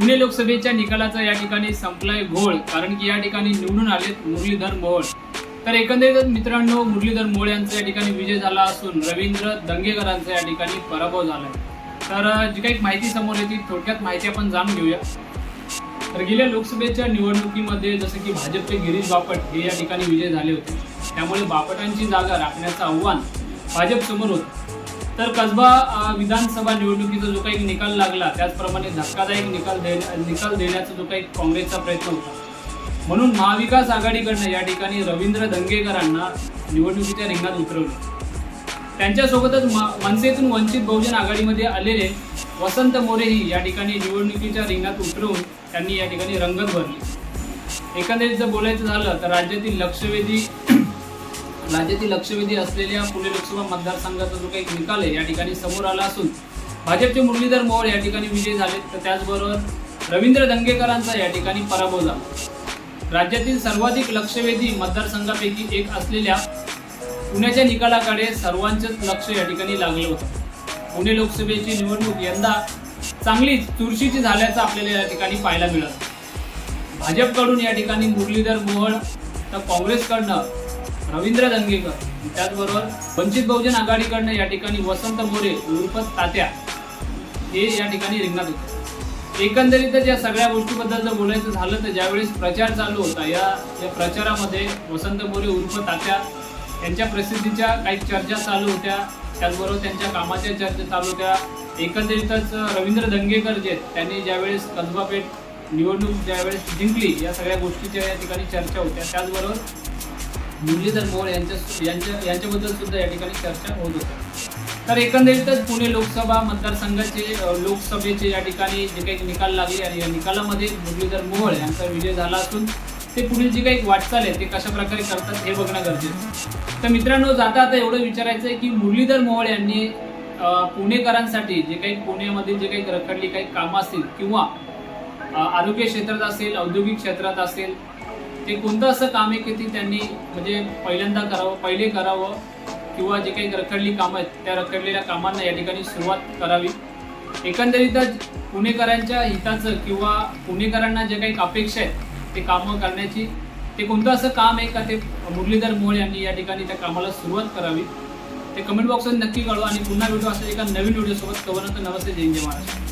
पुणे लोकसभेच्या निकालाचा या ठिकाणी संपलाय घोळ कारण की या ठिकाणी निवडून आलेत मुरलीधर मोहोळ. तर एकंदरीतच मित्रांनो मुरलीधर मोहोळ यांचा या ठिकाणी विजय झाला असून रवींद्र दंगेकरांचा या ठिकाणी पराभव झालाय. तर जी काही माहिती समोर येते थोडक्यात माहिती आपण जाणून घेऊया. तर गेल्या लोकसभेच्या निवडणुकीमध्ये जसं की भाजपचे गिरीश बापट हे या ठिकाणी विजय झाले होते. त्यामुळे बापटांची जागा राखण्याचं आव्हान भाजपसमोर होतं. तर कसबा विधानसभा निवडणुकीचा जो काही निकाल लागला त्याचप्रमाणे धक्कादायक निकाल दे निकाल देण्याचा जो काही काँग्रेसचा प्रयत्न होता. म्हणून महाविकास आघाडीकडनं या ठिकाणी रवींद्र दंगेकरांना निवडणुकीच्या रिंगणात उतरवलं. त्यांच्यासोबतच म- मनसेतून वंचित बहुजन आघाडीमध्ये आलेले वसंत मोरेही या ठिकाणी निवडणुकीच्या रिंगणात उतरवून त्यांनी या ठिकाणी रंगत भरली. एकंदरीत जर बोलायचं झालं तर राज्यातील लक्षवेधी राज्यातील लक्षवेधी असलेल्या पुणे लोकसभा मतदारसंघाचा जो काही निकाल आहे या ठिकाणी समोर आला असून भाजपचे मुरलीधर मोहोळ या ठिकाणी विजयी झाले. तर त्याचबरोबर रवींद्र दंगेकरांचा या ठिकाणी पराभव झाला. राज्यातील सर्वाधिक लक्षवेधी मतदारसंघापैकी एक असलेल्या पुण्याच्या निकालाकडे सर्वांचंच लक्ष या ठिकाणी लागलं होतं. पुणे लोकसभेची निवडणूक यंदा चांगलीच चुरशीची झाल्याचं आपल्याला या ठिकाणी पाहायला मिळत भाजपकडून या ठिकाणी मुरलीधर मोहोळ तर काँग्रेसकडनं रवींद्र दंगेकर त्याचबरोबर वंचित बहुजन आघाडीकडनं या ठिकाणी वसंत मोरे उर्फ तात्या हे या ठिकाणी रिंगणात होते. एकंदरीतच या सगळ्या गोष्टीबद्दल जर बोलायचं झालं तर ज्यावेळेस प्रचार चालू होता या या प्रचारामध्ये वसंत मोरे उर्फ तात्या यांच्या प्रसिद्धीच्या काही चर्चा चालू होत्या. त्याचबरोबर त्यांच्या कामाच्या चर्चा चालू होत्या. एकंदरीतच रवींद्र दंगेकर जे आहेत, त्यांनी ज्यावेळेस कसबापेठ निवडणूक ज्यावेळेस जिंकली या सगळ्या गोष्टीच्या या ठिकाणी चर्चा होत्या. त्याचबरोबर मुरलीधर मोहोळ यांच्या यांच्या यांच्याबद्दल सुद्धा या ठिकाणी चर्चा होत होत्या तर एकंदरीतच पुणे लोकसभा मतदारसंघाचे लोकसभेचे या ठिकाणी जे काही निकाल लागले आणि या निकालामध्ये मुरलीधर मोहोळ यांचा विजय झाला असून ते पुढील जी काही वाटचाल आहे ते कशा प्रकारे करतात हे बघणं गरजेचं तर मित्रांनो जाता आता एवढं विचारायचं आहे की मुरलीधर मोहोळ यांनी पुणेकरांसाठी जे काही पुण्यामध्ये जे काही रखडली काही कामं असतील किंवा आरोग्य क्षेत्रात असेल औद्योगिक क्षेत्रात असेल ते कोणतं असं काम आहे की ते त्यांनी म्हणजे पहिल्यांदा करावं पहिले करावं किंवा जे काही रखडली कामं आहेत त्या रखडलेल्या कामांना या ठिकाणी सुरुवात करावी. एकंदरीतच पुणेकरांच्या हिताचं किंवा पुणेकरांना जे काही अपेक्षा आहेत ते कामं करण्याची ते कोणतं असं काम आहे का ते मुरलीधर मोहोळ यांनी या ठिकाणी त्या कामाला सुरुवात करावी? ते कमेंट बॉक्समध्ये नक्की कळवा आणि पुन्हा भेटू असं एका नवीन व्हिडिओसोबत तोपर्यंत नमस्ते जय जय महाराष्ट्र.